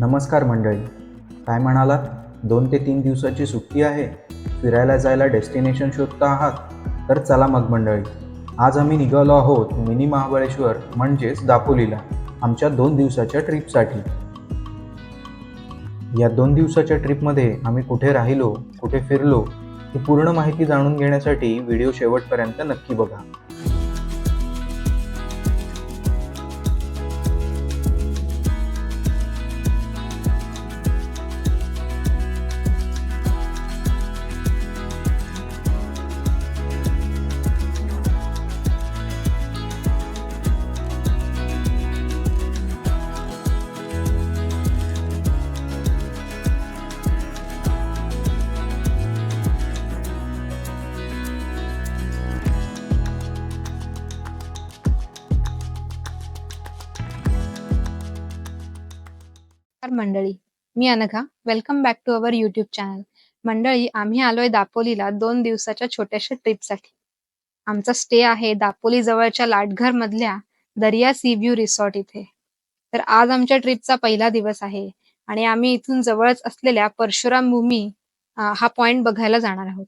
नमस्कार मंडळी. काय म्हणालात? दोन ते तीन दिवसाची सुट्टी आहे. फिरायला जायला डेस्टिनेशन शोधता आहात? तर चला मग मंडळी. आज आम्ही निघालो आहोत मिनी महाबळेश्वर म्हणजेच दापोलीला आमच्या दोन दिवसाच्या ट्रिपसाठी. या दोन दिवसाच्या ट्रिपमध्ये आम्ही कुठे राहिलो कुठे फिरलो ही पूर्ण माहिती जाणून घेण्यासाठी व्हिडिओ शेवटपर्यंत नक्की बघा. मंडळी. मी Anagha. Welcome back to our YouTube channel मंडळी आम्ही आलोय दापोलीला दोन दिवसाच्या छोट्याशा ट्रिपसाठी. आमचा स्टे आहे दापोली जवळच्या लाटघर मधल्या दर्या सी व्ह्यू रिसॉर्ट इथे. तर आज आमच्या ट्रिपचा पहिला दिवस आहे आणि आम्ही इथून जवळच असलेल्या परशुराम भूमी हा पॉइंट बघायला जाणार आहोत.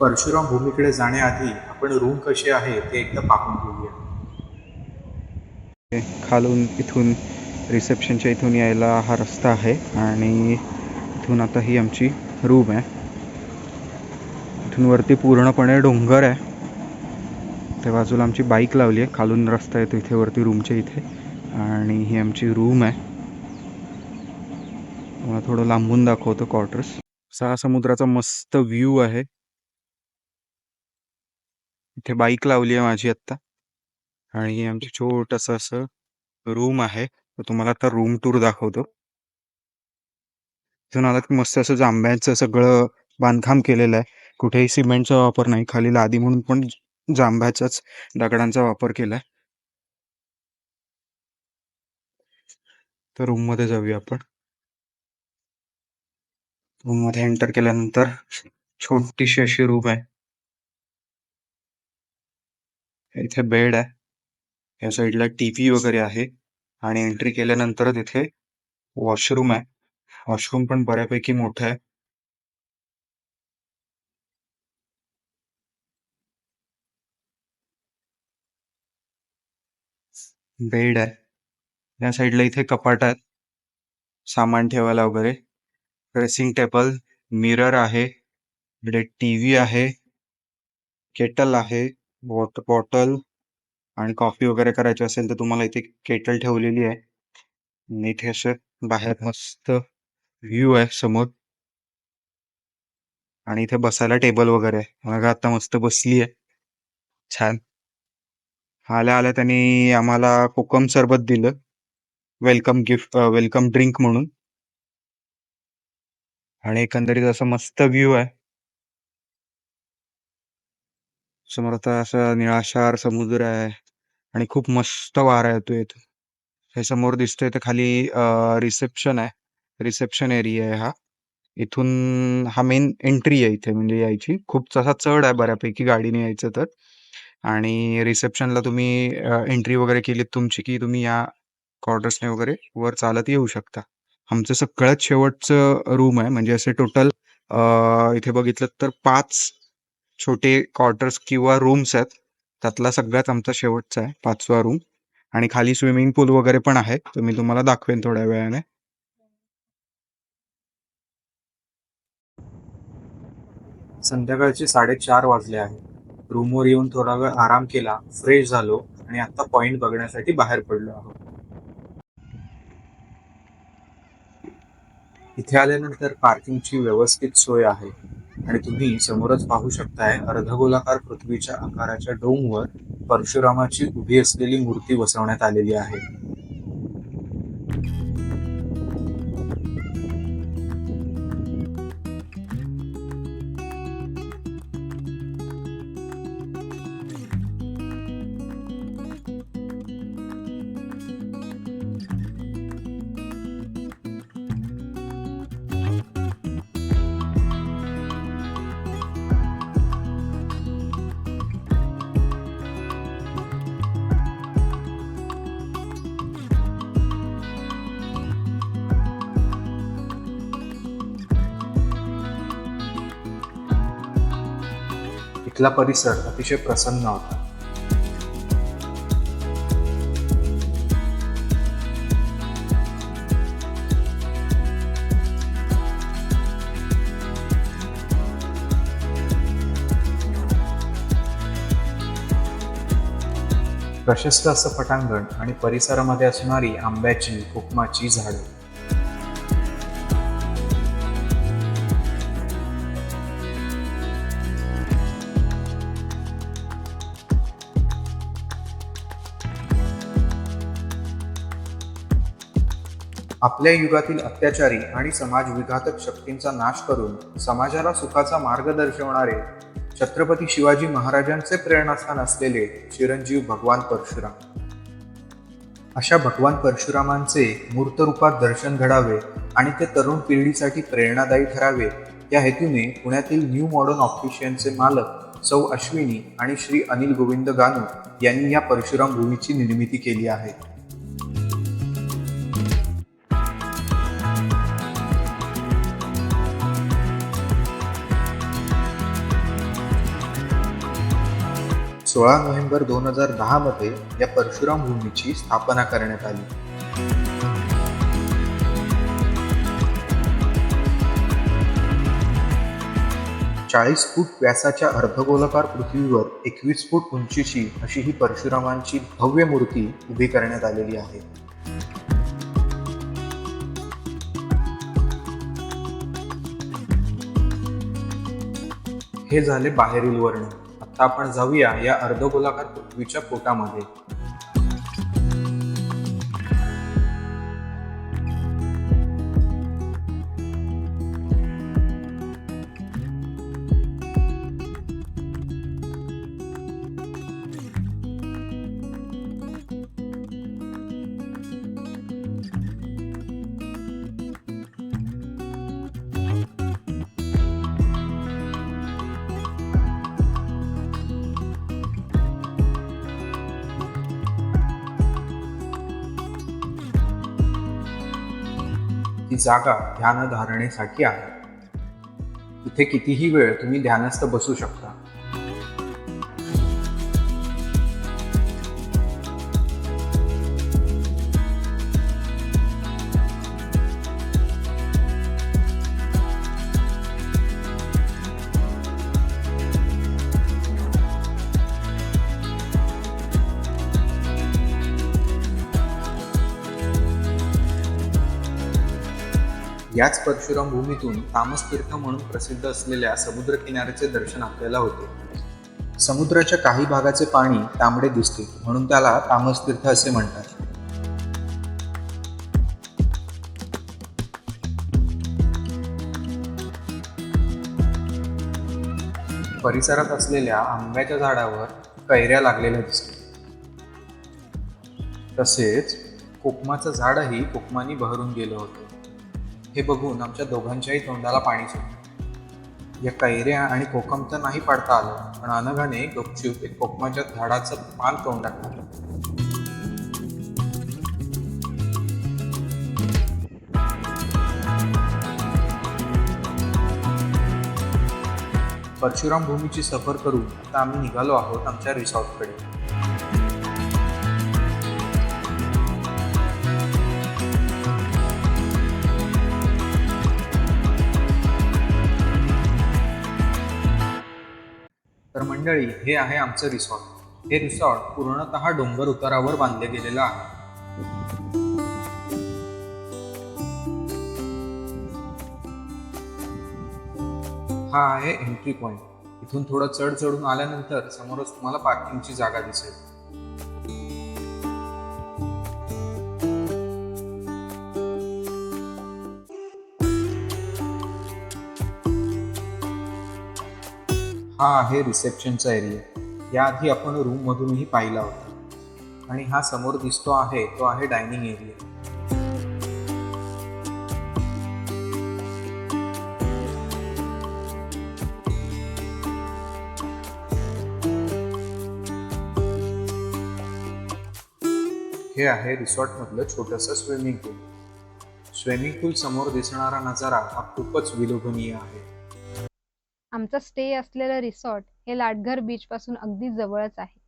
परशुराम भूमीकडे जाण्याआधी आपण रूम कशी आहे ते एकदा पाहून घेऊ खालून इथून रिसेप्शनच्या इथून यायला हा रस्ता आहे आणि इथून आता ही आमची रूम आहे. इथून वरती पूर्णपणे डोंगर आहे. त्या बाजूला आमची बाईक लावली आहे. खालून रस्ता येतो इथे वरती रूमच्या इथे. आणि ही आमची रूम आहे. मला थोडं लांबून दाखवतो क्वार्टर्स सहा समुद्राचा मस्त व्ह्यू आहे. इथे बाईक लावली आहे माझी आत्ता. आणि आमचं छोटस असं रूम आहे. तर तुम्हाला आता रूम टूर दाखवतो. इथून आला की मस्त असं जांभ्याचं सगळं बांधकाम केलेलं आहे. कुठेही सिमेंटचा वापर नाही. खाली लादी म्हणून पण जांभ्याचाच दगडांचा वापर केलाय तर रूममध्ये जाऊया आपण. रूममध्ये एंटर केल्यानंतर छोटीशी अशी रूम आहे. इथे बेड आहे. या साईडला टीव्ही वगैरे आहे आणि एंट्री केल्यानंतर तिथे वॉशरूम आहे. वॉशरूम पण बऱ्यापैकी मोठं आहे. बेड आहे. या साईडला इथे कपाट आहेत. सामान ठेवायला वगैरे. ड्रेसिंग टेबल मिरर आहे. इकडे टीव्ही आहे. केटल आहे. वॉटर बॉटल आणि कॉफी वगैरे करायची असेल तर तुम्हाला इथे केटल ठेवलेली आहे. आणि इथे असं बाहेर. मस्त व्ह्यू आहे समोर. आणि इथे बसायला टेबल वगैरे आहे. बघा आता मस्त बसली आहे. छान. आल्या आल्या त्यांनी आम्हाला कोकम सरबत दिलं. वेलकम गिफ्ट वेलकम ड्रिंक म्हणून. आणि एकंदरीत असं मस्त व्ह्यू आहे. समोर आता असा निळाशार समुद्र आहे आणि खूप मस्त वारा येतो इथं. हे समोर दिसतोय तर खाली रिसेप्शन आहे. रिसेप्शन एरिया आहे हा. इथून हा मेन एंट्री आहे इथे म्हणजे यायची. खूप तसा चढ आहे बऱ्यापैकी गाडीने यायचं तर. आणि रिसेप्शनला तुम्ही एंट्री वगैरे केलीत तुमची की तुम्ही या क्वार्टर्सने वगैरे वर चालत येऊ शकता. आमचं सगळ्यात शेवटचं रूम आहे. म्हणजे असे टोटल इथे बघितलं तर पाच छोटे क्वार्टर्स किंवा रूम्स आहेत त्यातला सगळ्यात आमचा शेवटचा आहे पाचवा रूम आणि खाली स्विमिंग पूल वगैरे पण आहे तर मी तुम्हाला दाखवेन थोड्या वेळाने. संध्याकाळचे साडेचार वाजले आहे. रूमवर येऊन थोडा वेळ आराम केला फ्रेश झालो आणि आता पॉइंट बघण्यासाठी बाहेर पडलो आहोत. इथे आल्यानंतर पार्किंगची व्यवस्थित सोय आहे. आणि तुम्ही समोरच पाहू शकताय अर्धगोलाकार पृथ्वीच्या आकाराच्या डोंगवर परशुरामाची उभी असलेली मूर्ती बसवण्यात आलेली आहे. इथला परिसर अतिशय प्रसन्न होता. प्रशस्त असं पटांगण आणि परिसरामध्ये असणारी आंब्याची कोकमाची झाडं आपल्या युगातील अत्याचारी आणि समाज विघातक शक्तींचा नाश करून समाजाला सुखाचा मार्ग दर्शवणारे छत्रपती शिवाजी महाराजांचे प्रेरणास्थान असलेले चिरंजीव भगवान परशुराम. अशा भगवान परशुरामांचे मूर्त रूपात दर्शन घडावे आणि ते तरुण पिढीसाठी प्रेरणादायी ठरावे या हेतूने पुण्यातील न्यू मॉडर्न ऑप्टिशियनचे मालक सौ अश्विनी आणि श्री अनिल गोविंद गानू यांनी या परशुराम भूमीची निर्मिती केली आहे. सोळा नोव्हेंबर दोन हजार दहामध्ये या परशुराम भूमीची स्थापना करण्यात आली. चाळीस फूट व्यासाच्या अर्धगोलाकार पृथ्वीवर एकवीस फूट उंचीची अशी ही परशुरामांची भव्य मूर्ती उभी करण्यात आलेली आहे. हे झाले बाहेरील वर्णन आता आपण जाऊया या अर्धगोलाकार पृथ्वीच्या पोटामध्ये. जागा ध्यान धारणेसाठी आहे. इथे कितीही वेळ तुम्ही ध्यानस्थ बसू शकता. याच परशुराम भूमीतून तामसतीर्थ म्हणून प्रसिद्ध असलेल्या समुद्र किनाऱ्याचे दर्शन आपल्याला होते. समुद्राच्या काही भागाचे पाणी तांबडे दिसते म्हणून त्याला तामसतीर्थ असे म्हणतात. परिसरात असलेल्या आंब्याच्या झाडावर कैऱ्या लागलेल्या दिसतात. तसेच कोकमाचं झाडही कोकमानी बहरून गेलं होतं. हे बघून आमच्या दोघांच्याही तोंडाला पाणी सुटलं. या कैऱ्या आणि कोकम तर नाही पाडता आलं पण अनघाने गपचूप एक कोकमाच्या झाडाचं पान तोंडात टाकलं परशुराम भूमीची सफर करून आता आम्ही निघालो आहोत आमच्या रिसॉर्टकडे. मंडळी हे आहे आमचं रिसॉर्ट. हे रिसॉर्ट पूर्णतः डोंगर उतारावर बांधले गेलेलं आहे. हा आहे एंट्री पॉइंट इथून थोडं चढ चढून आल्यानंतर समोरच तुम्हाला पार्किंगची जागा दिसेल. हा आहे रिसेप्शनचा एरिया. याआधी आपण रूममधूनही पाहिला होता. आणि हा समोर दिसतो आहे तो आहे डायनिंग एरिया. हे आहे रिसॉर्ट मधलं छोटंसं स्विमिंग पूल. स्विमिंग पूल समोर दिसणारा नजारा हा खूपच विलोभनीय आहे. आमचा स्टे असलेलं रिसॉर्ट हे लाटघर बीच पासून अगदी जवळच आहे.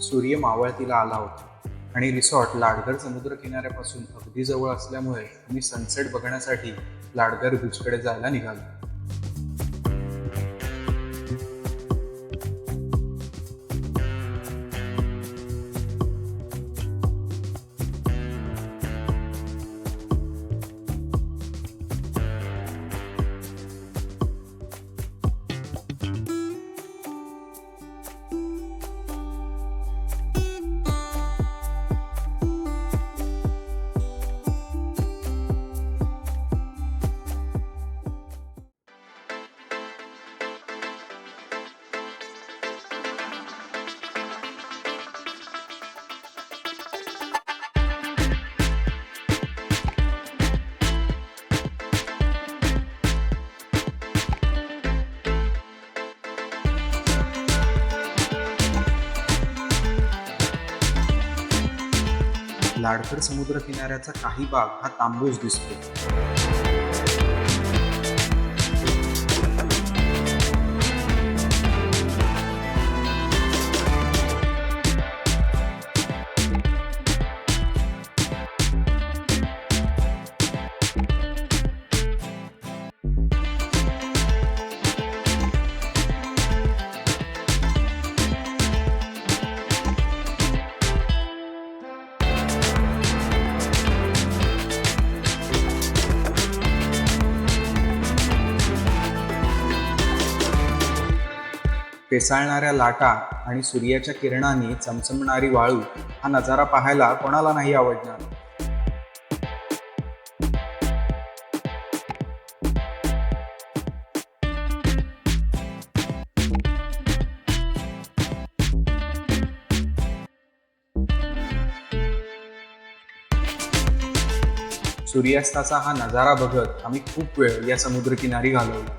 सूर्य मावळतीला आला होता आणि रिसॉर्ट लाडघर समुद्र किनाऱ्यापासून अगदी जवळ असल्यामुळे आम्ही सनसेट बघण्यासाठी लाडघर बीचकडे जायला निघालो. लाडकर समुद्र किनाऱ्याचा काही भाग हा तांबूस दिसतो. पेसाळणाऱ्या लाटा आणि सूर्याच्या किरणांनी चमचमणारी वाळू हा नजारा पाहायला कोणाला नाही आवडणार. सूर्यास्ताचा हा नजारा बघत आम्ही खूप वेळ या समुद्रकिनारी घालवला.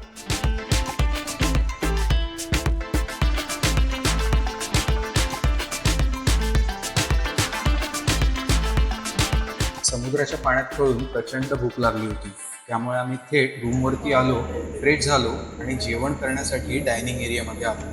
समुद्राच्या पाण्यात पळून प्रचंड भूक लागली होती. त्यामुळे आम्ही थेट रूमवरती आलो फ्रेश झालो आणि जेवण करण्यासाठी डायनिंग एरियामध्ये आलो.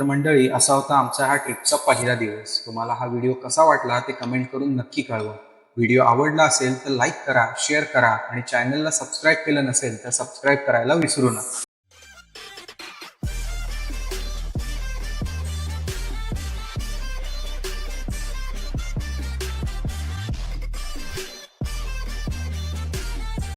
तर मंडळी असा होता आमचा हा ट्रिपचा पहिला दिवस. तुम्हाला हा व्हिडिओ कसा वाटला ते कमेंट करून नक्की कळवा. व्हिडिओ आवडला असेल तर लाईक करा शेअर करा आणि चॅनलला सबस्क्राईब केलं नसेल तर सबस्क्राईब करायला विसरू नका.